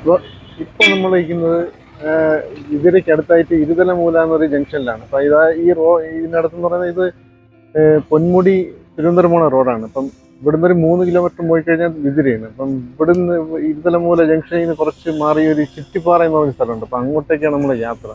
ഇപ്പോൾ ഇപ്പോൾ നമ്മൾ ഇരിക്കുന്നത് ഇതിലേക്ക് അടുത്തായിട്ട് ഇരുതലമൂല എന്നൊരു ജംഗ്ഷനിലാണ്. അപ്പോൾ ഇതാ ഈ റോ ഇതിനടുത്തെന്ന് പറയുന്നത് ഇത് പൊന്മുടി തിരുവനന്തപുരം റോഡാണ്. അപ്പം ഇവിടുന്ന് ഒരു മൂന്ന് കിലോമീറ്റർ പോയി കഴിഞ്ഞാൽ വിതിരയാണ് അപ്പം ഇവിടുന്ന് ഇരുതലമൂല ജംഗ്ഷനിൽ നിന്ന് കുറച്ച് മാറി ഒരു ചിറ്റിപ്പാറ എന്ന് പറഞ്ഞ സ്ഥലമുണ്ട്. അപ്പം അങ്ങോട്ടേക്കാണ് നമ്മൾ യാത്ര.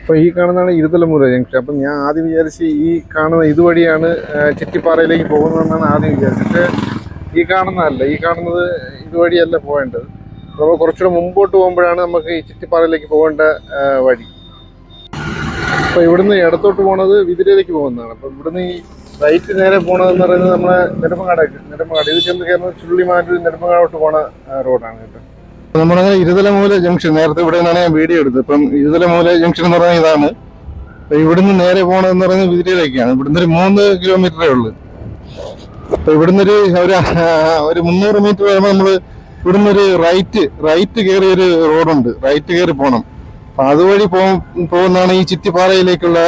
അപ്പോൾ ഈ കാണുന്നതാണ് ഇരുതലമൂല ജംഗ്ഷൻ. അപ്പം ഞാൻ ആദ്യം വിചാരിച്ച് ഈ കാണുന്ന ഇതുവഴിയാണ് ചിറ്റിപ്പാറയിലേക്ക് പോകുന്നതെന്നാണ് ആദ്യം വിചാരിച്ചത്. പക്ഷേ ഈ കാണുന്നതല്ല. ഈ കാണുന്നത് ഇതുവഴിയല്ല പോകേണ്ടത് നമ്മൾ കുറച്ചുകൂടെ മുമ്പോട്ട് പോകുമ്പോഴാണ് നമുക്ക് ഈ ചിറ്റിപ്പാറയിലേക്ക് പോകേണ്ട വഴി. അപ്പോൾ ഇവിടുന്ന് ഇടത്തോട്ട് പോണത് വിതിരയിലേക്ക് പോകുന്നതാണ്. അപ്പോൾ ഇവിടുന്ന് ഈ റൈറ്റ് നേരെ പോണതെന്ന് പറയുന്നത് നമ്മളെ നെടുമ്പങ്ങാടേക്ക് നെടുമ്പങ്ങാട് ഇത് ചെന്ന് കയറുന്നത് ചുള്ളിമാറ്റ് നെടുമ്പങ്ങാടോട്ട് പോണ റോഡാണ് കേട്ടോ. നമ്മളങ്ങനെ ഇരുതലമൂല ജംഗ്ഷൻ നേരത്തെ ഇവിടെ നിന്നാണ് ഞാൻ വീഡിയോ എടുത്തത്. ഇപ്പം ഇരുതലമൂല ജംഗ്ഷൻ എന്ന് പറയുന്നത് ഇതാണ്. ഇവിടുന്ന് നേരെ പോകണമെന്ന് പറയുന്നത് വിതിരയിലേക്കാണ്. ഇവിടുന്ന് ഒരു മൂന്ന് കിലോമീറ്ററേ ഉള്ളൂ. അപ്പൊ ഇവിടുന്ന് ഒരു ഒരു മുന്നൂറ് മീറ്റർ വരുമ്പോൾ നമ്മൾ ഇവിടുന്ന് ഒരു റൈറ്റ് റൈറ്റ് കയറി ഒരു റോഡുണ്ട് റൈറ്റ് കയറി പോകണം അപ്പൊ അതുവഴി പോകുന്നതാണ് ഈ ചിറ്റിപ്പാറയിലേക്കുള്ള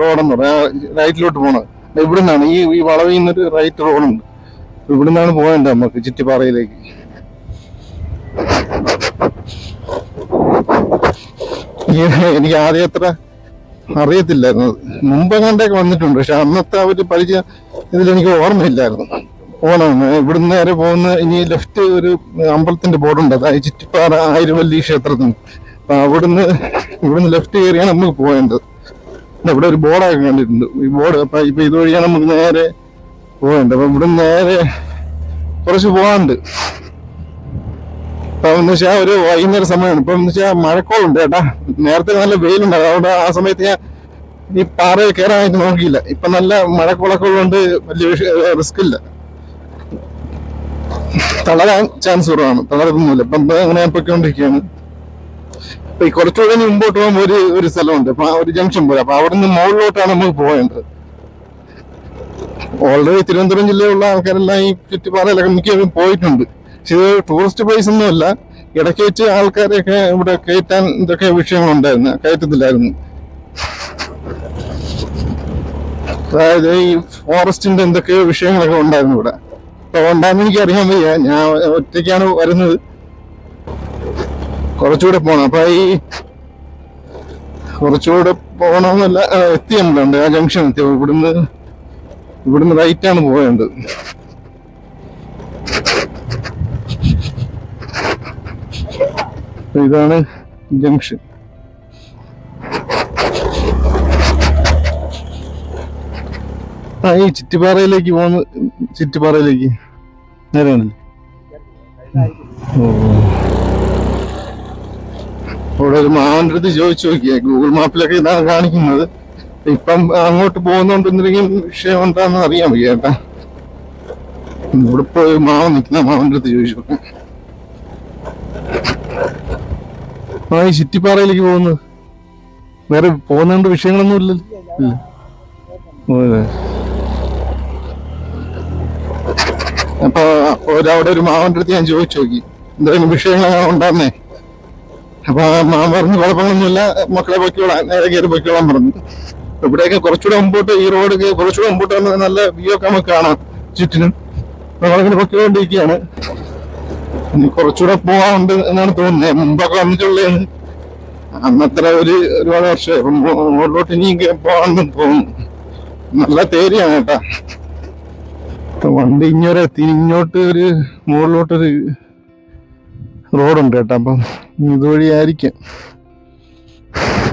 റോഡെന്ന് പറയുന്നത് റൈറ്റിലോട്ട് പോണത്. ഇവിടെ ഇവിടുന്നാണ് ഈ ഈ വളവിൽ നിന്നൊരു റൈറ്റ് റോഡുണ്ട് ഇവിടുന്നാണ് പോകേണ്ടത് നമുക്ക് ചിറ്റിപ്പാറയിലേക്ക്. എനിക്ക് ആദ്യം അത്ര അറിയത്തില്ലായിരുന്നു. മുമ്പ് കണ്ടൊക്കെ വന്നിട്ടുണ്ട്. പക്ഷെ അന്നത്തെ ആ ഒരു പരിചയം ഇതിലെനിക്ക് ഓർമ്മയില്ലായിരുന്നു. പോകണം ഇവിടുന്ന് നേരെ പോകുന്ന ഇനി ലെഫ്റ്റ് ഒരു അമ്പലത്തിന്റെ ബോർഡുണ്ട്. അതായത് ചുറ്റിപ്പാറ ആയിരവല്ലി ക്ഷേത്രത്തിന്. അപ്പൊ അവിടുന്ന് ഇവിടുന്ന് ലെഫ്റ്റ് കയറിയാണ് നമുക്ക് പോകേണ്ടത് ഇവിടെ ഒരു ബോർഡൊക്കെ കണ്ടിട്ടുണ്ട്. ഈ ബോർഡ് അപ്പൊ ഇപ്പൊ ഇതുവഴിയാണ് നമുക്ക് നേരെ പോകേണ്ടത് അപ്പൊ ഇവിടുന്ന് നേരെ കുറച്ച് പോകാനുണ്ട് ഇപ്പൊ എന്ന് വെച്ചാൽ ഒരു വൈകുന്നേര സമയമാണ്. ഇപ്പൊ എന്ന് വെച്ചാൽ മഴക്കോളുണ്ട് കേട്ടാ. നേരത്തെ നല്ല വെയിലുണ്ട് അതുകൊണ്ട് ആ സമയത്ത് ഞാൻ ഈ പാറയിൽ കയറാനായിട്ട് നോക്കിയില്ല. ഇപ്പൊ നല്ല മഴക്കോളൊക്കെ ഉള്ളതുകൊണ്ട് വലിയ റിസ്ക് ഇല്ല. തളരാൻ ചാൻസ് കുറവാണ്. തളരുന്നില്ല ഇപ്പം അങ്ങനെ പൊയ്ക്കൊണ്ടിരിക്കുകയാണ്. ഇപ്പൊ ഈ കുറച്ചുകൂടെ മുമ്പോട്ട് പോകുമ്പോൾ ഒരു ഒരു സ്ഥലമുണ്ട്. അപ്പൊ ഒരു ജംഗ്ഷൻ പോലെ. അപ്പൊ അവിടെ നിന്ന് മുകളിലോട്ടാണ് നമുക്ക് പോകേണ്ടത്. ഓൾറെഡി തിരുവനന്തപുരം ജില്ലയിലുള്ള ആൾക്കാരെല്ലാം ഈ ചുറ്റുപാടയിലൊക്കെ മിക്കവരും പോയിട്ടുണ്ട്. പക്ഷെ ഇത് ടൂറിസ്റ്റ് പ്ലേസ് ഒന്നുമല്ല ഇടയ്ക്ക് വെച്ച് ആൾക്കാരെയൊക്കെ ഇവിടെ കയറ്റാൻ ഇതൊക്കെ വിഷയങ്ങളുണ്ടായിരുന്നു. കയറ്റത്തില്ലായിരുന്നു. അതായത് ഈ ഫോറസ്റ്റിന്റെ എന്തൊക്കെയോ വിഷയങ്ങളൊക്കെ ഉണ്ടായിരുന്നു ഇവിടെ. അപ്പൊ ഉണ്ടാന്ന് എനിക്ക് അറിയാൻ വയ്യ. ഞാൻ ഒറ്റയ്ക്കാണ് വരുന്നത്. കുറച്ചുകൂടെ പോണം. അപ്പൊ ഈ കുറച്ചുകൂടെ പോകണമെന്നല്ല എത്തിയുണ്ട് ആ ജംഗ്ഷൻ എത്തി. ഇവിടുന്ന് ഇവിടുന്ന് റൈറ്റാണ് പോകേണ്ടത് ഇതാണ് ജംഗ്ഷൻ ആ ഈ ചിറ്റിപ്പാറയിലേക്ക് പോകുന്ന ചിറ്റിപ്പാറയിലേക്ക് നേരെയാണല്ലേ ഇവിടെ ഒരു മാവന്റെ അടുത്ത് ചോദിച്ചു നോക്കിയ. ഗൂഗിൾ മാപ്പിലൊക്കെ ഇതാണ് കാണിക്കുന്നത്. ഇപ്പം അങ്ങോട്ട് പോകുന്നോണ്ട് എന്തെങ്കിലും വിഷയം ഉണ്ടാന്ന് അറിയാൻ വയ്യ കേട്ടാ. ഇവിടെ പോയി മാവൻ നിൽക്കുന്ന മാവന്റെ അടുത്ത് ചോദിച്ചു നോക്കാം. ആ ഈ ചിറ്റിപ്പാറയിലേക്ക് പോകുന്നത്. വേറെ പോകുന്നതുകൊണ്ട് വിഷയങ്ങളൊന്നും ഇല്ലല്ലോ. ഇല്ല. അപ്പൊ ഒരവിടെ ഒരു മാവന്റെ അടുത്ത് ഞാൻ ചോദിച്ചു നോക്കി. എന്തെങ്കിലും വിഷയങ്ങൾ ഉണ്ടാന്നേ അപ്പൊ ആ മാമൻ പറഞ്ഞു കുഴപ്പമൊന്നുമില്ല മക്കളെ പൊയ്ക്കോളാം. നേരെ കയറി പൊയ്ക്കോളാൻ പറഞ്ഞു. ഇവിടെയൊക്കെ കുറച്ചുകൂടെ മുമ്പോട്ട് ഈ റോഡ് കുറച്ചുകൂടെ മുമ്പോട്ട് വന്ന് നല്ല വ്യൂ ഒക്കെ നമുക്ക് കാണാം ചുറ്റിനും. നമ്മളിങ്ങനെ പൊയ്ക്കൊണ്ടിരിക്കുകയാണ്. ഇനി കുറച്ചുകൂടെ പോകാനുണ്ട് എന്നാണ് തോന്നുന്നത്. മുമ്പൊക്കെ വന്നിട്ടുള്ളതാണ് അന്നത്ര ഒരു ഒരുപാട് വർഷം മുകളിലോട്ട് ഇനി പോകാണെന്ന് തോന്നുന്നു നല്ല തേരിയാണ് കേട്ടാ. വണ്ടി ഇങ്ങോട്ട് എത്തി ഇങ്ങോട്ട് ഒരു മുകളിലോട്ടൊരു റോഡുണ്ട് കേട്ടോ. അപ്പം ഇതുവഴി ആയിരിക്കാം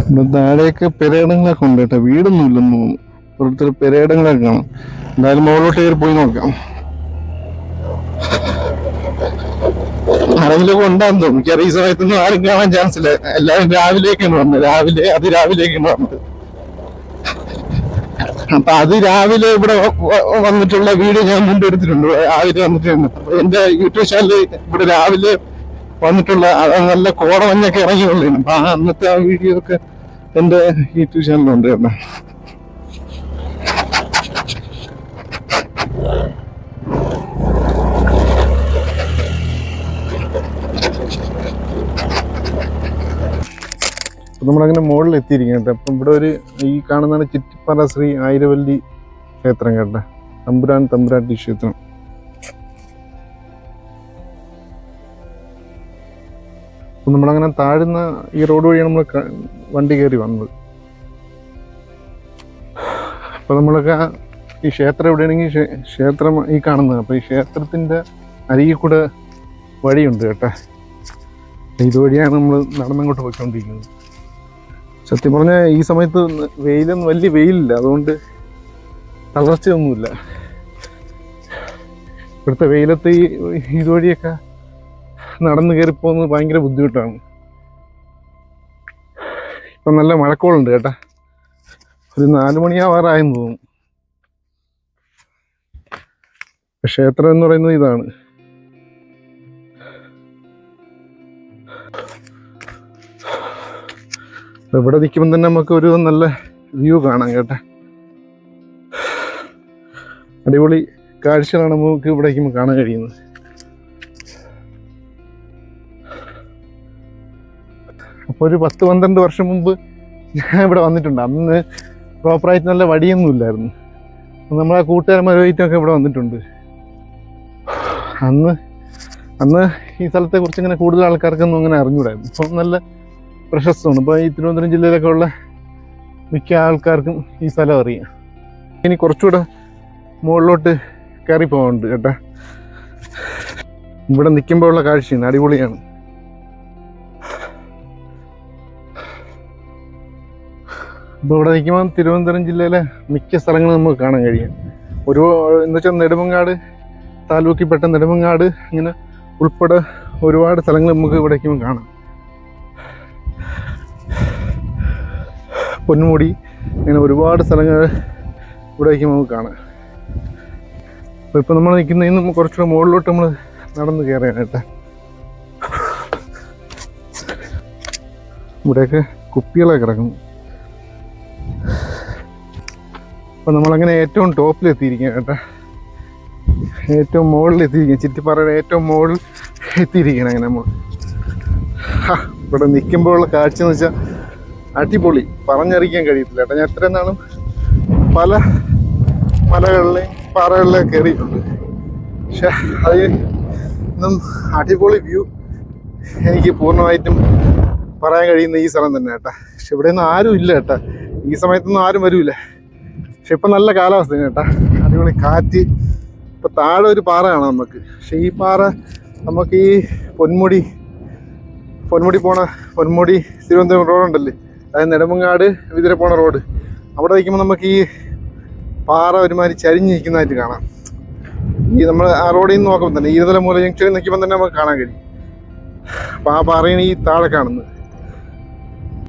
ഇവിടെ താഴെയൊക്കെ പെരേടങ്ങളൊക്കെ ഉണ്ട് കേട്ടോ. വീടൊന്നും ഇല്ലെന്ന് തോന്നുന്നു. ഓരോരുത്തർ പെരേടങ്ങളൊക്കെ കാണാം. എന്തായാലും മുകളിലോട്ട് കയറി പോയി നോക്കാം. ആരെങ്കിലും ഉണ്ടാന്ന് തോന്നുന്നു. മിക്കവാറും ഈ സമയത്തൊന്നും ആരും കാണാൻ ചാൻസ് ഇല്ല. എല്ലാവരും രാവിലേക്കാണ് വന്നത്. രാവിലെ അതിരാവിലേക്കാണ് വന്നത്. അപ്പൊ അത് രാവിലെ ഇവിടെ വന്നിട്ടുള്ള വീഡിയോ ഞാൻ മുമ്പ് എടുത്തിട്ടുണ്ട് രാവിലെ വന്നിട്ടുണ്ട് എന്റെ യൂട്യൂബ് ചാനലിൽ ഇവിടെ രാവിലെ വന്നിട്ടുള്ള നല്ല കോടമഞ്ഞൊക്കെ ഇറങ്ങിയുള്ളതാണ് അപ്പൊ ആ അന്നത്തെ ആ വീഡിയോ ഒക്കെ എന്റെ യൂട്യൂബ് ചാനലുണ്ട് അപ്പം നമ്മളങ്ങനെ മുകളിൽ എത്തിയിരിക്കും കേട്ടോ. അപ്പം ഇവിടെ ഒരു ഈ കാണുന്നതാണ് ചിറ്റിപ്പാറ ശ്രീ ആയിരവല്ലി ക്ഷേത്രം കേട്ടോ. തമ്പുരാൻ തമ്പുരാട്ടി ക്ഷേത്രം. അപ്പം നമ്മളങ്ങനെ താഴ്ന്ന ഈ റോഡ് വഴിയാണ് നമ്മൾ വണ്ടി കയറി വന്നത്. അപ്പോൾ നമ്മളൊക്കെ ഈ ക്ഷേത്രം എവിടെയാണെങ്കിൽ ക്ഷേത്രം ഈ കാണുന്നത്. അപ്പോൾ ഈ ക്ഷേത്രത്തിന്റെ അരികിൽ കൂടെ വഴിയുണ്ട് കേട്ടോ. ഇതുവഴിയാണ് നമ്മൾ നടന്നങ്ങോട്ട് പോയിക്കൊണ്ടിരിക്കുന്നത്. സത്യം പറഞ്ഞാൽ ഈ സമയത്ത് വെയിലൊന്നും വലിയ വെയിലില്ല. അതുകൊണ്ട് തളർച്ചയൊന്നുമില്ല. ഇവിടുത്തെ വെയിലത്ത് ഈ ഇതുവഴിയൊക്കെ നടന്ന് കയറിപ്പോകുന്നത് ഭയങ്കര ബുദ്ധിമുട്ടാണ്. ഇപ്പം നല്ല മഴക്കോളുണ്ട് കേട്ടാ. ഒരു നാല് മണിയാവാറായെന്ന് തോന്നുന്നു. ക്ഷേത്രം എന്ന് പറയുന്നത് ഇതാണ്. അപ്പൊ ഇവിടെ നിൽക്കുമ്പോൾ തന്നെ നമുക്ക് ഒരു നല്ല വ്യൂ കാണാം കേട്ടെ. അടിപൊളി കാഴ്ചകളാണ് നമുക്ക് ഇവിടെ നിൽക്കുമ്പോൾ കാണാൻ കഴിയുന്നത്. അപ്പോൾ ഒരു പത്ത് പന്ത്രണ്ട് വർഷം മുമ്പ് ഞാൻ ഇവിടെ വന്നിട്ടുണ്ട്. അന്ന് പ്രോപ്പറായിട്ട് നല്ല വടിയൊന്നും ഇല്ലായിരുന്നു. നമ്മളെ കൂട്ടുകാരന്മാരുമായിട്ടൊക്കെ ഇവിടെ വന്നിട്ടുണ്ട്. അന്ന് അന്ന് ഈ സ്ഥലത്തെ കുറിച്ച് ഇങ്ങനെ കൂടുതൽ ആൾക്കാർക്കൊന്നും അങ്ങനെ അറിഞ്ഞൂടായിരുന്നു. ഇപ്പം നല്ല പ്രശസ്തമാണ്. ഇപ്പോൾ ഈ തിരുവനന്തപുരം ജില്ലയിലൊക്കെ ഉള്ള മിക്ക ആൾക്കാർക്കും ഈ സ്ഥലം അറിയാം. ഇനി കുറച്ചുകൂടെ മുകളിലോട്ട് കയറി പോകാനുണ്ട് കേട്ടാ. ഇവിടെ നിൽക്കുമ്പോൾ ഉള്ള കാഴ്ചയാണ് അടിപൊളിയാണ്. ഇപ്പോൾ ഇവിടെ നിൽക്കുമ്പോൾ തിരുവനന്തപുരം ജില്ലയിലെ മിക്ക സ്ഥലങ്ങളും നമുക്ക് കാണാൻ കഴിയും. ഒരു എന്ന് വെച്ചാൽ നെടുമങ്ങാട് താലൂക്കിൽപ്പെട്ട നെടുമങ്ങാട് ഇങ്ങനെ ഉൾപ്പെടെ ഒരുപാട് സ്ഥലങ്ങൾ നമുക്ക് ഇവിടെ നിൽക്കുമ്പോൾ കാണാം. പൊന്മുടി ഇങ്ങനെ ഒരുപാട് സ്ഥലങ്ങൾ ഇവിടെ നിൽക്കുമ്പോൾ നമുക്ക് കാണാം അപ്പോൾ ഇപ്പോൾ നമ്മൾ നിൽക്കുന്നതിൽ നിന്ന് കുറച്ചുകൂടെ മുകളിലോട്ട് നമ്മൾ നടന്ന് കയറിയാനായിട്ട് ഇവിടെയൊക്കെ കുപ്പികളൊക്കെ കിടക്കുന്നു. അപ്പോൾ നമ്മളങ്ങനെ ഏറ്റവും ടോപ്പിൽ എത്തിയിരിക്കുക കേട്ടോ. ഏറ്റവും മുകളിൽ എത്തിയിരിക്കുക ചിറ്റിപ്പാറയുടെ ഏറ്റവും മുകളിൽ എത്തിയിരിക്കണം അങ്ങനെ നമ്മൾ ഇവിടെ നിൽക്കുമ്പോഴുള്ള കാഴ്ച എന്ന് വെച്ചാൽ അടിപൊളി. പറഞ്ഞറിയിക്കാൻ കഴിയത്തില്ല ഏട്ടാ ഞാൻ എത്ര നാളും പല മലകളിലെയും പാറകളിലെയും കയറിയിട്ടുണ്ട്. പക്ഷെ അത് ഇന്നും അടിപൊളി വ്യൂ. എനിക്ക് പൂർണമായിട്ടും പറയാൻ കഴിയുന്ന ഈ സ്ഥലം തന്നെ ഏട്ടാ പക്ഷെ ഇവിടെ നിന്ന് ആരും ഇല്ല ഏട്ടാ ഈ സമയത്തൊന്നും ആരും വരൂല. പക്ഷെ ഇപ്പം നല്ല കാലാവസ്ഥ ഏട്ടാ അടിപൊളി കാറ്റ്. ഇപ്പം താഴെ ഒരു പാറയാണ് നമുക്ക്. പക്ഷെ ഈ പാറ നമുക്ക് ഈ പൊന്മുടി പൊന്മുടി പോണ പൊന്മുടി തിരുവനന്തപുരം റോഡുണ്ടല്ലേ അതായത് നെടുമങ്ങാട് വിതിരെ പോണ റോഡ്. അവിടെ നിൽക്കുമ്പോൾ നമുക്ക് ഈ പാറ ഒരുമാതിരി ചരിഞ്ഞിരിക്കുന്നതായിട്ട് കാണാം. ഈ നമ്മൾ ആ റോഡിൽ നിന്ന് നോക്കുമ്പോൾ തന്നെ ഈരതല മൂല ജംഗ്ഷനിൽ നിൽക്കുമ്പോൾ തന്നെ നമുക്ക് കാണാൻ കഴിയും. അപ്പം ആ പാറയാണ് ഈ താഴെ കാണുന്നത്.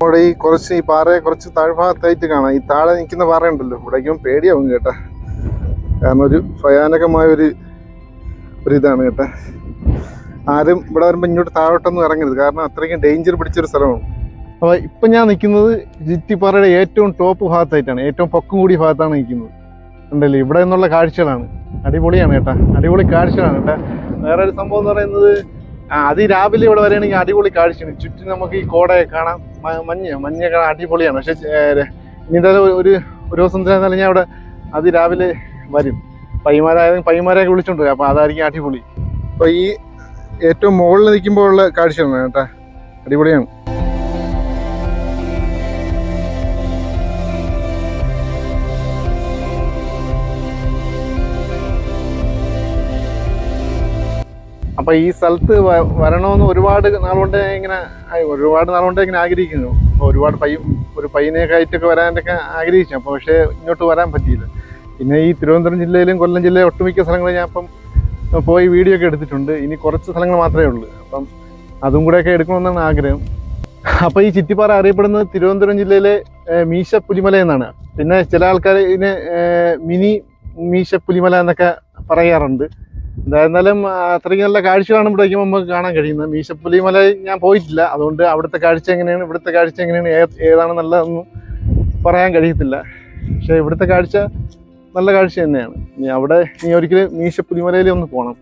അവിടെ ഈ കുറച്ച് ഈ പാറയെ കുറച്ച് താഴ്ഭാഗത്തായിട്ട് കാണാം. ഈ താഴെ നിൽക്കുന്ന പാറയുണ്ടല്ലോ. ഇവിടേക്കും പേടിയാവും കേട്ടാ. കാരണം ഒരു ഭയാനകമായ ഒരു ഒരു ഇതാണ് കേട്ടാ. ആരും ഇവിടെ വരുമ്പോൾ ഇങ്ങോട്ട് താഴോട്ടൊന്നും ഇറങ്ങരുത്. കാരണം അത്രയ്ക്കും ഡേഞ്ചർ പിടിച്ചൊരു സ്ഥലമാണ്. അപ്പോൾ ഇപ്പം ഞാൻ നിൽക്കുന്നത് ജിറ്റിപ്പാറയുടെ ഏറ്റവും ടോപ്പ് ഭാഗത്തായിട്ടാണ്. ഏറ്റവും പൊക്കം കൂടിയ ഭാഗത്താണ് നിൽക്കുന്നത്. ഉണ്ടല്ലേ ഇവിടെ നിന്നുള്ള കാഴ്ചകളാണ്. അടിപൊളിയാണ് കേട്ടാ. അടിപൊളി കാഴ്ചകളാണ് കേട്ടാ. വേറെ ഒരു സംഭവം എന്ന് പറയുന്നത് ആ, അത് രാവിലെ ഇവിടെ വരികയാണെങ്കിൽ അടിപൊളി കാഴ്ചയാണ്. ചുറ്റും നമുക്ക് ഈ കോടയെ കാണാം. മഞ്ഞ മഞ്ഞ കാണാൻ അടിപൊളിയാണ്. പക്ഷെ ഇനി എന്തായാലും ഒരു ഒരു ദിവസം എന്തായാലും ഞാൻ അവിടെ അത് രാവിലെ വരും. പയ്യന്മാരായാലും പയ്യന്മാരെയൊക്കെ വിളിച്ചോണ്ട് വരും. അപ്പോൾ അതായിരിക്കും അടിപൊളി. അപ്പോൾ ഈ ഏറ്റവും മുകളിൽ നിൽക്കുമ്പോഴുള്ള കാഴ്ചയാണ് കേട്ടാ. അടിപൊളിയാണ്. അപ്പൊ ഈ സ്ഥലത്ത് വരണമെന്ന് ഒരുപാട് നാളുകൊണ്ട് ഇങ്ങനെ ഒരുപാട് നാളുകൊണ്ട് ഇങ്ങനെ ആഗ്രഹിക്കുന്നു. അപ്പൊ ഒരുപാട് പയ്യ ഒരു പയ്യനെയൊക്കെ ആയിട്ടൊക്കെ വരാനൊക്കെ ആഗ്രഹിച്ചു. അപ്പോൾ പക്ഷേ ഇങ്ങോട്ട് വരാൻ പറ്റിയില്ല. പിന്നെ ഈ തിരുവനന്തപുരം ജില്ലയിലും കൊല്ലം ജില്ലയിലെ ഒട്ടുമിക്ക സ്ഥലങ്ങളിൽ ഞാൻ ഇപ്പം പോയി വീഡിയോ ഒക്കെ എടുത്തിട്ടുണ്ട്. ഇനി കുറച്ച് സ്ഥലങ്ങൾ മാത്രമേ ഉള്ളൂ. അപ്പം അതും കൂടെയൊക്കെ എടുക്കണമെന്നാണ് ആഗ്രഹം. അപ്പോൾ ഈ ചിറ്റിപ്പാറ അറിയപ്പെടുന്നത് തിരുവനന്തപുരം ജില്ലയിലെ മീശ പുലിമല എന്നാണ്. പിന്നെ ചില ആൾക്കാർ ഇതിന് മിനി മീശ പുലിമല എന്നൊക്കെ പറയാറുണ്ട്. എന്തായിരുന്നാലും അത്രയ്ക്ക് നല്ല കാഴ്ചയാണ് ഇവിടെ വയ്ക്കുമ്പോൾ നമുക്ക് കാണാൻ കഴിയുന്നത്. മീശപ്പുലിമല ഞാൻ പോയിട്ടില്ല. അതുകൊണ്ട് അവിടുത്തെ കാഴ്ച എങ്ങനെയാണ് ഇവിടുത്തെ കാഴ്ച എങ്ങനെയാണ് ഏതാണ് നല്ലതെന്നും പറയാൻ കഴിയത്തില്ല. പക്ഷേ ഇവിടുത്തെ കാഴ്ച നല്ല കാഴ്ച തന്നെയാണ്. ഇനി അവിടെ നീ ഒരിക്കലും മീശപ്പുലിമലയിൽ ഒന്ന് പോകണം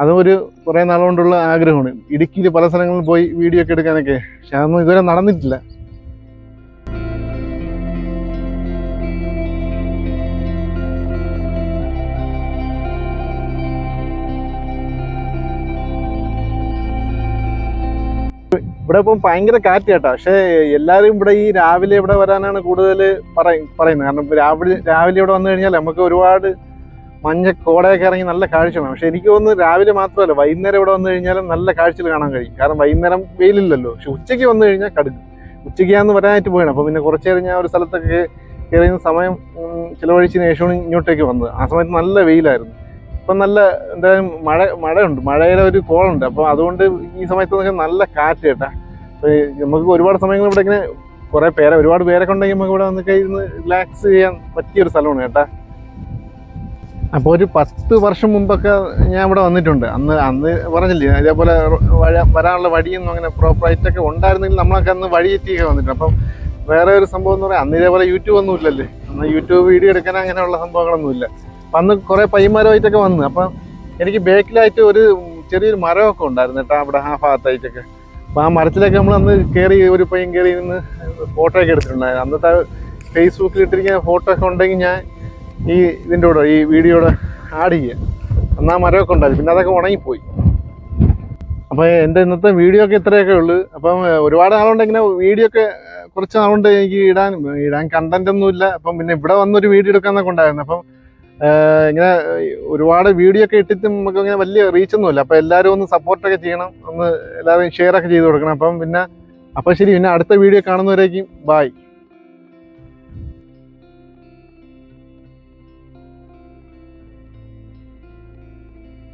അതും ഒരു കുറേ നാളുകൊണ്ടുള്ള ആഗ്രഹമാണ്. ഇടുക്കിയിൽ പല സ്ഥലങ്ങളിൽ പോയി വീഡിയോ ഒക്കെ എടുക്കാനൊക്കെ. പക്ഷെ അതൊന്നും ഇതുവരെ നടന്നിട്ടില്ല. ഇവിടെ ഇപ്പം ഭയങ്കര കാറ്റ് കേട്ടോ. പക്ഷേ എല്ലാവരും ഇവിടെ ഈ രാവിലെ ഇവിടെ വരാനാണ് കൂടുതൽ പറയും പറയുന്നത്. കാരണം രാവിലെ രാവിലെ ഇവിടെ വന്നു കഴിഞ്ഞാൽ നമുക്ക് ഒരുപാട് മഞ്ഞ കോടയൊക്കെ ഇറങ്ങി നല്ല കാഴ്ചയാണ് പക്ഷെ എനിക്ക് തോന്നുന്നു രാവിലെ മാത്രമല്ല വൈകുന്നേരം ഇവിടെ വന്നു കഴിഞ്ഞാലും നല്ല കാഴ്ചകൾ കാണാൻ കഴിയും. കാരണം വൈകുന്നേരം വെയിലില്ലല്ലോ. പക്ഷെ ഉച്ചയ്ക്ക് വന്നു കഴിഞ്ഞാൽ കടുക്കും. ഉച്ചയ്ക്കാന്ന് വരാനായിട്ട് പോയാണ് അപ്പോൾ പിന്നെ കുറച്ച് നേരം ഞാൻ ഒരു സ്ഥലത്തൊക്കെ കയറിയുന്ന സമയം ചിലവഴിച്ച് ശേഷമാണ് ഇങ്ങോട്ടേക്ക് വന്നത്. ആ സമയത്ത് നല്ല വെയിലായിരുന്നു. ഇപ്പം നല്ല എന്തായാലും മഴ മഴയുണ്ട്. മഴയുടെ ഒരു കോളുണ്ട്. അപ്പോൾ അതുകൊണ്ട് ഈ സമയത്ത് നല്ല കാറ്റ് കേട്ടാ. നമുക്ക് ഒരുപാട് സമയങ്ങൾ ഇവിടെ ഇങ്ങനെ കുറേ പേരെ ഒരുപാട് പേരൊക്കെ ഉണ്ടെങ്കിൽ നമുക്ക് ഇവിടെ വന്നൊക്കെ ഇരുന്ന് റിലാക്സ് ചെയ്യാൻ പറ്റിയ ഒരു സ്ഥലമാണ് കേട്ടാ. അപ്പോൾ ഒരു പത്ത് വർഷം മുമ്പൊക്കെ ഞാൻ ഇവിടെ വന്നിട്ടുണ്ട്. അന്ന് അന്ന് പറഞ്ഞില്ലേ ഇതേപോലെ വഴ- വരാനുള്ള വഴിയൊന്നും അങ്ങനെ പ്രോപ്പറായിട്ടൊക്കെ ഉണ്ടായിരുന്നെങ്കിൽ നമ്മളൊക്കെ അന്ന് വഴി എത്തിയൊക്കെ വന്നിട്ടുണ്ട്. അപ്പം വേറെ ഒരു സംഭവം എന്ന് പറയാം അന്ന് ഇതേപോലെ യൂട്യൂബ് ഒന്നും ഇല്ലല്ലേ. അന്ന് യൂട്യൂബ് വീഡിയോ എടുക്കാൻ അങ്ങനെയുള്ള സംഭവങ്ങളൊന്നും ഇല്ല കുറെ പയ്യന്മാരുമായിട്ടൊക്കെ വന്നു. അപ്പം എനിക്ക് ബേക്കിലായിട്ട് ഒരു ചെറിയൊരു മരമൊക്കെ ഉണ്ടായിരുന്നു കേട്ടോ അവിടെ ആ ഭാഗത്തായിട്ടൊക്കെ. അപ്പം ആ മരത്തിലൊക്കെ നമ്മൾ അന്ന് കയറി ഒരു പയ്യൻ കയറി നിന്ന് ഫോട്ടോ ഒക്കെ എടുത്തിട്ടുണ്ടായിരുന്നു. അന്നത്തെ ഫേസ്ബുക്കിൽ ഇട്ടിരിക്കുന്ന ഫോട്ടോ ഒക്കെ ഉണ്ടെങ്കിൽ ഞാൻ ഈ ഇതിന്റെ കൂടെ ഈ വീഡിയോയുടെ ആഡ് ചെയ്യുക അന്ന് ആ മരമൊക്കെ ഉണ്ടായിരുന്നു. പിന്നെ അതൊക്കെ ഉണങ്ങിപ്പോയി. അപ്പോൾ എന്റെ ഇന്നത്തെ വീഡിയോ ഒക്കെ ഇത്രയൊക്കെ ഉള്ളൂ. അപ്പം ഒരുപാട് നാളുകൊണ്ട് ഇങ്ങനെ വീഡിയോ ഒക്കെ കുറച്ച് നാളുകൊണ്ട് എനിക്ക് ഇടാൻ ഇടാൻ കണ്ടന്റ് ഒന്നും ഇല്ല അപ്പം പിന്നെ ഇവിടെ വന്നൊരു വീഡിയോ എടുക്കാന്നൊക്കെ ഉണ്ടായിരുന്നു. അപ്പം ഇങ്ങനെ ഒരുപാട് വീഡിയോ ഒക്കെ ഇട്ടിട്ട് നമുക്ക് ഇങ്ങനെ വലിയ റീച്ച് ഒന്നുമില്ല. അപ്പൊ എല്ലാവരും ഒന്ന് സപ്പോർട്ടൊക്കെ ചെയ്യണം. ഒന്ന് എല്ലാവരും ഷെയർ ഒക്കെ ചെയ്ത് കൊടുക്കണം. അപ്പം പിന്നെ അപ്പം ശരി പിന്നെ അടുത്ത വീഡിയോ കാണുന്നവരേക്കും ബായ്